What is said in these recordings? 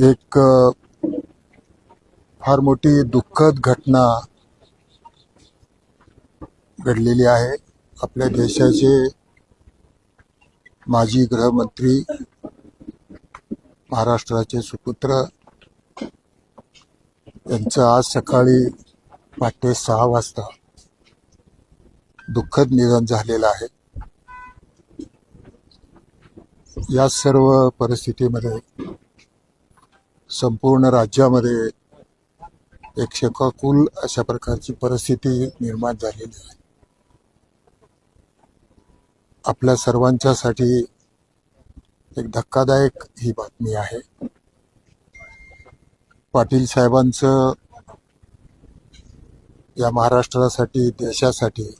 एक फार मोठी दुःखद घटना घडलेली आहे. आपल्या देशाचे माजी गृहमंत्री महाराष्ट्राचे सुपुत्र यांचं आज सकाळी पहाटे सहा वाजता दुःखद निधन झालेलं आहे. या सर्व परिस्थितीमध्ये संपूर्ण राज्यामध्ये एक शकाकुल अशा प्रकारची परिस्थिती निर्माण झालेली आहे. आपल्या सर्वांच्यासाठी एक धक्कादायक ही बातमी आहे. पाटील साहेबांचं या महाराष्ट्रासाठी देशासाठी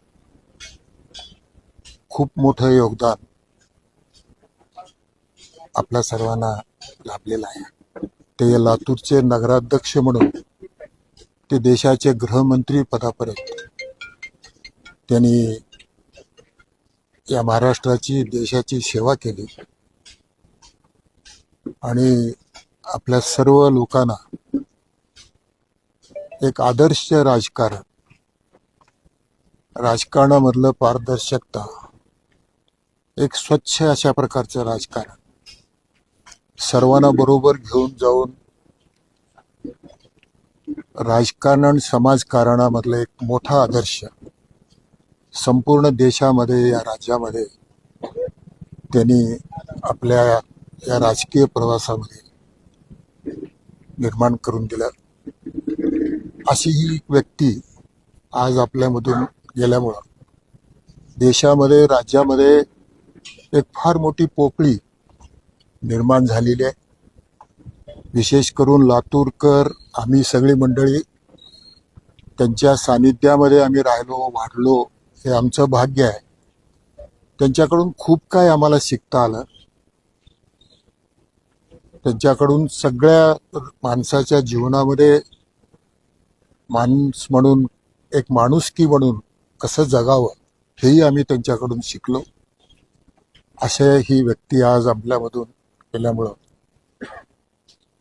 खूप मोठं योगदान आपल्या सर्वांना लाभलेलं आहे. ते लातूरचे नगराध्यक्ष म्हणून ते देशाचे गृहमंत्री पदापर्यंत. त्यांनी या महाराष्ट्राची देशाची सेवा केली. आणि आपल्या सर्व लोकांना एक आदर्श राजकारण राजकारणामधलं पारदर्शकता एक स्वच्छ अशा प्रकारचं राजकारण सर्वांना बरोबर घेऊन जाऊन राजकारण समाजकारणामधला एक मोठा आदर्श संपूर्ण देशामध्ये या राज्यामध्ये त्यांनी आपल्या या राजकीय प्रवासामध्ये निर्माण करून दिलं. अशी ही एक व्यक्ती आज आपल्यामधून गेल्यामुळं देशामध्ये राज्यामध्ये एक फार मोठी पोकळी निर्माण झालेली आहे. विशेष करून लातूरकर आम्ही सगळी मंडळी त्यांच्या सानिध्यामध्ये आम्ही राहिलो वाढलो हे आमचं भाग्य आहे. त्यांच्याकडून खूप काय आम्हाला शिकता आलं. त्यांच्याकडून सगळ्या माणसाच्या जीवनामध्ये माणूस म्हणून एक माणुसकी म्हणून कसं जगावं हेही आम्ही त्यांच्याकडून शिकलो. असे ही व्यक्ती आज आपल्यामधून केल्यामुळं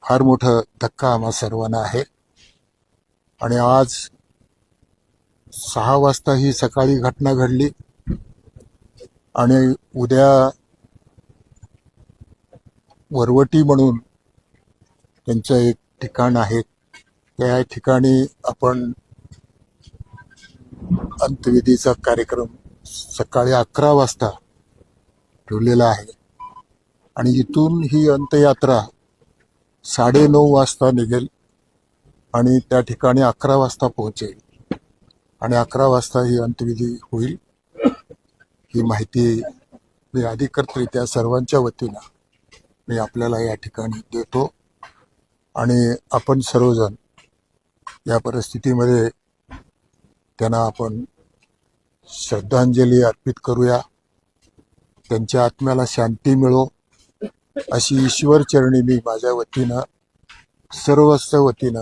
फार मोठं धक्का आम्हा सर्वांना आहे. आणि आज सहा वाजता ही सकाळी घटना घडली. आणि उद्या वरवटी म्हणून त्यांचं एक ठिकाण आहे. त्या ठिकाणी आपण अंत्यविधीचा कार्यक्रम सकाळी अकरा वाजता ठेवलेला आहे. आणि इथून ही अंत्ययात्रा साडेनऊ वाजता निघेल आणि त्या ठिकाणी अकरा वाजता पोहोचेल. आणि अकरा वाजता ही अंत्यविधी होईल. ही माहिती मी अधिकृतरित्या सर्वांच्या वतीनं मी आपल्याला या ठिकाणी देतो. आणि आपण सर्वजण या परिस्थितीमध्ये त्यांना आपण श्रद्धांजली अर्पित करूया. त्यांच्या आत्म्याला शांती मिळो. अशी ईश्वर चरणी मी माझ्या वतीनं सर्वस्व वतीनं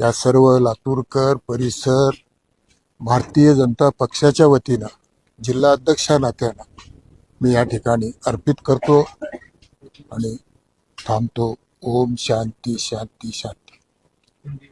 या सर्व लातूरकर परिसर भारतीय जनता पक्षाच्या वतीनं जिल्हा अध्यक्षा नात्यानं मी या ठिकाणी अर्पित करतो आणि थांबतो. ओम शांती शांती शांती.